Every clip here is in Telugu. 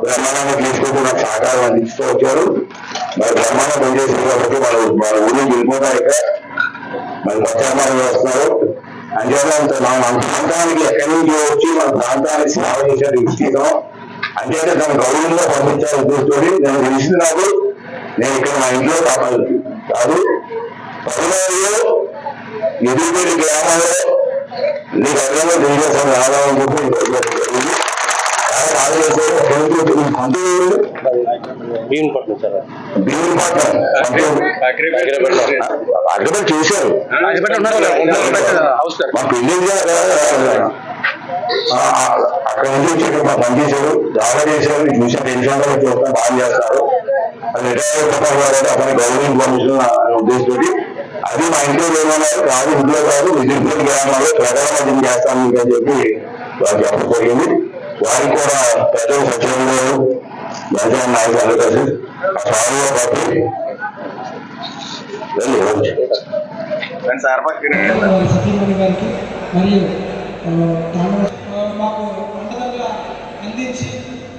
కూడా బ్రహ్మాండంగా తీసుకుంటూ నాకు సహకారం అందిస్తూ వచ్చారు మరి బ్రహ్మాండం పనిచేసింది కాబట్టి మన మన ఊళ్ళో ఇక్కడ. మరి ప్రచారం చేస్తున్నారు. అంతేకాదు మన మన ప్రాంతానికి ఎక్కడి నుంచి వచ్చి మన ప్రాంతానికి సేవ చేసే వ్యక్తిత్వం అంటే తన గౌరవంగా పంపించాలని ఉద్దేశంతో నేను తెలిసింది నాకు. నేను ఇక్కడ మా ఇంట్లో కాదు కాదు. పదివేలలో ఎదురుపేట గ్రామంలో నీకు అర్థంలో తెలియజేస్తాను. రావాలని చెప్పి అగ్రిమెంట్ చేశారు మా పెళ్ళి అక్కడ నుంచి వచ్చి మా పని చేశారు బాగా చేశారు చూసిన టెన్షన్ కూడా చూస్తాం బాగా చేస్తారు అది రిటైర్ అయిపోతారు అతని గవర్నమెంట్ పర్మిషన్ అనే ఉద్దేశంతో అది మా ఇంట్లో ఏమన్నారు కాదు ఇంట్లో కాదు విజయపూర్ గ్రామాల్లో ప్రజామధ్యం చేస్తాను అని చెప్పి వాళ్ళు చెప్పడం జరిగింది వారికి కూడా పెద్దలు సచివం గారు జనసేన నాయకులు కలిసి ఆ సాగులో పాటు వెళ్ళి ఇవ్వచ్చు. సార్ పక్కన వారి సతీమణి గారికి మరియు మాకు అండదండల అందించి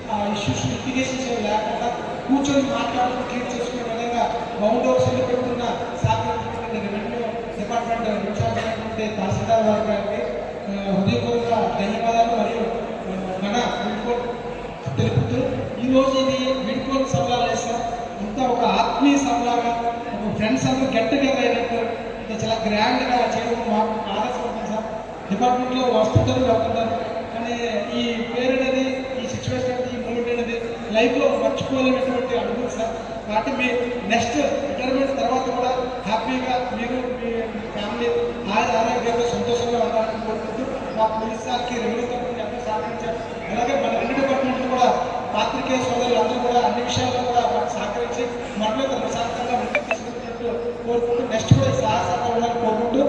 ఆ ఇష్యూస్ ఏమి లేకుండా కూర్చొని మాట్లాడుతూ క్లియర్ చేసుకునే విధంగా బౌండ్ హౌస్ పెడుతున్న సహకరించినటువంటి రెవెన్యూ డిపార్ట్మెంట్ ఇన్ఛార్జ్ అయినటువంటి తహసీల్దార్ వారి గారికి హృదయపూర్వక ధన్యవాదాలు మరియు ఆ, మన విడ్కోట్ తెలుపుతూ ఈరోజు ఇది విడ్కోట్ సభలా లేదు సార్ అంతా ఒక ఆత్మీయ సభలాగా ఒక ఫ్రెండ్స్ అందరూ గెట్ టుగెదర్ అయినట్టు చాలా గ్రాండ్గా చేయడం మాకు ఆదర్శపడుతుంది సార్. డిపార్ట్మెంట్లో వస్తుంటారు వెళ్తుంటారు. కానీ ఈ పేరు అనేది ఈ సిచ్యువేషన్ అనేది ఈ మూమెంట్ అనేది లైఫ్లో మర్చిపోలేనటువంటి అనుభూతి సార్. కాబట్టి మీ నెక్స్ట్ రిటైర్మెంట్ తర్వాత కూడా హ్యాపీగా మీరు మీ ఫ్యామిలీ ఆయుర ఆరోగ్యంగా సంతోషంగా ఉండాలని కోరుకుంటూ మా పోలీస్ సార్కి రెవెన్యూ తరఫున ఎంతో సహకరించారు అలాగే మన రెండు డిపార్ట్మెంట్లు కూడా ఆర్కే సోదరులందరూ కూడా అన్ని విషయాల్లో కూడా మాకు సహకరించి మనలో కొంత ప్రశాంతంగా ముందుకు తీసుకుంటున్నట్టు కోరుకుంటూ నెక్స్ట్ కూడా ఈ సహకారం ఉండాలని కోరుకుంటూ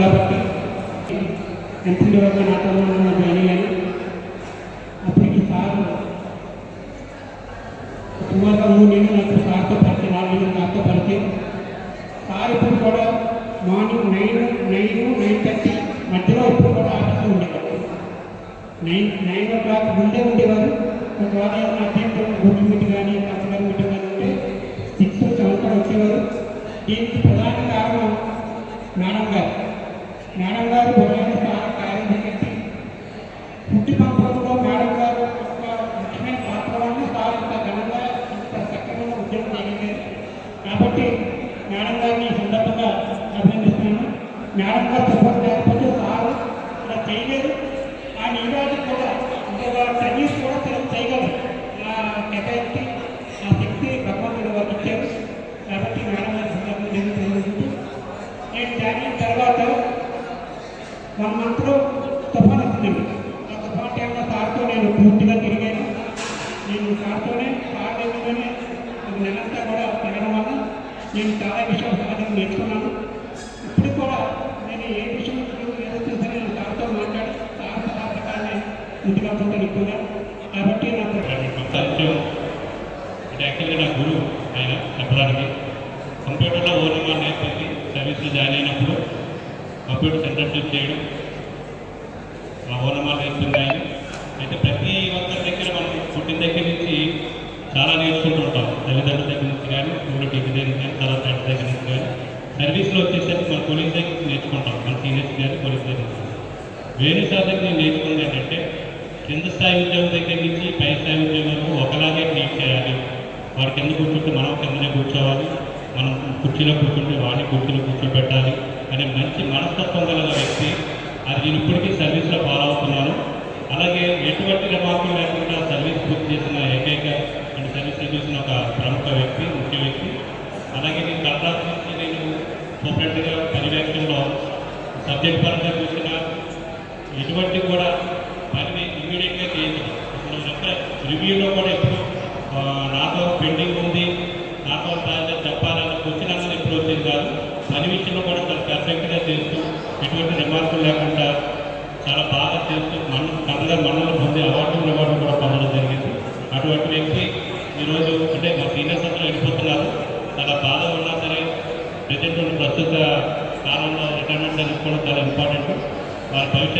కాబట్టి ఎంపీ వరకు నాతో జాయిన్ అయ్యాను అప్పటికి సార్ సుమారుగా మూడు నాకు సార్తో పరిచయం నాలుగు సార్తో పరిచయం సార్ ఇప్పుడు కూడా morning nine nine nine thirty మధ్యలో ఇప్పుడు కూడా ఆఫీస్లో ఉండేవారు. నైన్ నైన్ ఓ క్లాక్ ముందే ఉండేవారు. ఒకవేళ ఏదైనా కానీ కస్టమర్ మీట్ కానీ ఉంటే సిక్స్ సెవెన్ వచ్చేవారు. దీనికి ప్రధాన కారణం మేడం గారు. మేడం గారు ప్రధాన కారణం కారణం పుట్టి పంపడంలో మేడం గారు ఒక ముఖ్యమైన పాత్ర వల్ల సార్ ఇంత ఘనంగా ఇంత చక్కగా ఉద్యోగం చేయగలిగారు కాబట్టి మేడం గారిని సందర్భంగా అభినందిస్తున్నాను. మేడం గారు సపోర్ట్ లేకపోతే సార్ ఇలా చేయలేదు. ఆయన ఈరోజు వన్ మంత్లో తుఫాన్ వస్తున్నాడు ఆ తుఫాన్ టైంలో సార్తో నేను పూర్తిగా తిరిగాను. నేను సార్తోనే సార్ దగ్గరనే ఒక నెలంతా కూడా తిరగడం వల్ల నేను చాలా విషయాలు సాధన నేర్చుకున్నాను. ఇప్పుడు కూడా నేను ఏ విషయం ఏదైతే సరే నేను సార్తో మాట్లాడి సార్ సహా ప్రకారమే ముందుగా ఉంటాను ఎక్కువగా కాబట్టి నాకు పరిచయం అంటే యాక్చువల్గా నా గురువు ఆయన చెప్పడానికి. కంప్యూటర్లో ఓనమా నేర్పించి సర్వీస్లో జాయిన్ అయినప్పుడు కంప్యూటర్ సెంటర్షిప్ చేయడం మా ఓనమా నేర్పింది అయితే ప్రతి ఒక్కరి దగ్గర మనం పుట్టిన దగ్గర నుంచి చాలా నేర్చుకుంటూ ఉంటాం. తల్లిదండ్రుల దగ్గర నుంచి కానీ ఊళ్ళో టీచర్ దగ్గర కానీ తర్వాత ఫ్రెండ్స్ దగ్గర నుంచి కానీ. సర్వీస్లో వచ్చేసరికి మన పోలీస్ దగ్గర నుంచి నేర్చుకుంటాం. మన సీనియర్స్ కానీ పోలీస్ దగ్గర నుంచి. వేరే సార్ దగ్గర నేను నేర్చుకున్నది ఏంటంటే కింద స్థాయి ఉద్యోగం దగ్గర నుంచి పై స్థాయి ఉద్యోగం వరకు ఒకలాగే ట్రీట్ చేయాలి. వాడు కింద కూర్చుంటే మనం కిందనే కూర్చోవాలి. మనం కుర్చీలో కూర్చుంటే వాడిని కుర్చీలో కూర్చోబెట్టాలి. మంచి మనస్తత్వం గల వ్యక్తి. అది నేను ఇప్పటికీ సర్వీస్లో ఫాలో అవుతున్నాను. అలాగే ఎటువంటి రిమార్కులు లేకుండా సర్వీస్ పూర్తి చేసిన ఏకైక అంటే సర్వీస్ చూసిన ఒక ప్రముఖ వ్యక్తి ముఖ్య వ్యక్తి. అలాగే నేను కర్ణాటక నుంచి నేను సపరేట్గా పర్యవేక్షణలో సబ్జెక్ట్ పరంగా చూసిన ఎటువంటి కూడా పనిని ఇమీడియట్గా చేయించడం ఇప్పుడు రివ్యూలో కూడా ఎప్పుడు నాతో పెండింగ్ ఉంది. నాతో చెప్పాలన్న క్వశ్చన్ అన్నది ఎప్పుడు వచ్చేది కాదు పని విషయంలో కూడా చాలా పర్ఫెక్ట్గా చేస్తూ ఎటువంటి రిమార్కులు లేకుండా చాలా బాగా చేస్తూ మన కన్నగా మనల్ని పొందే అవార్డు రివార్డు కూడా పొందడం జరిగింది. అటువంటి వ్యక్తి ఈరోజు అంటే మా సీనియర్స్ అందరూ వెళ్ళిపోతున్నారు. చాలా బాధ ఉన్నా సరే ప్రజెంట్ ఉన్న ప్రస్తుత కాలంలో రిటైర్మెంట్ తీసుకోవడం చాలా ఇంపార్టెంట్. వారి భవిష్యత్తు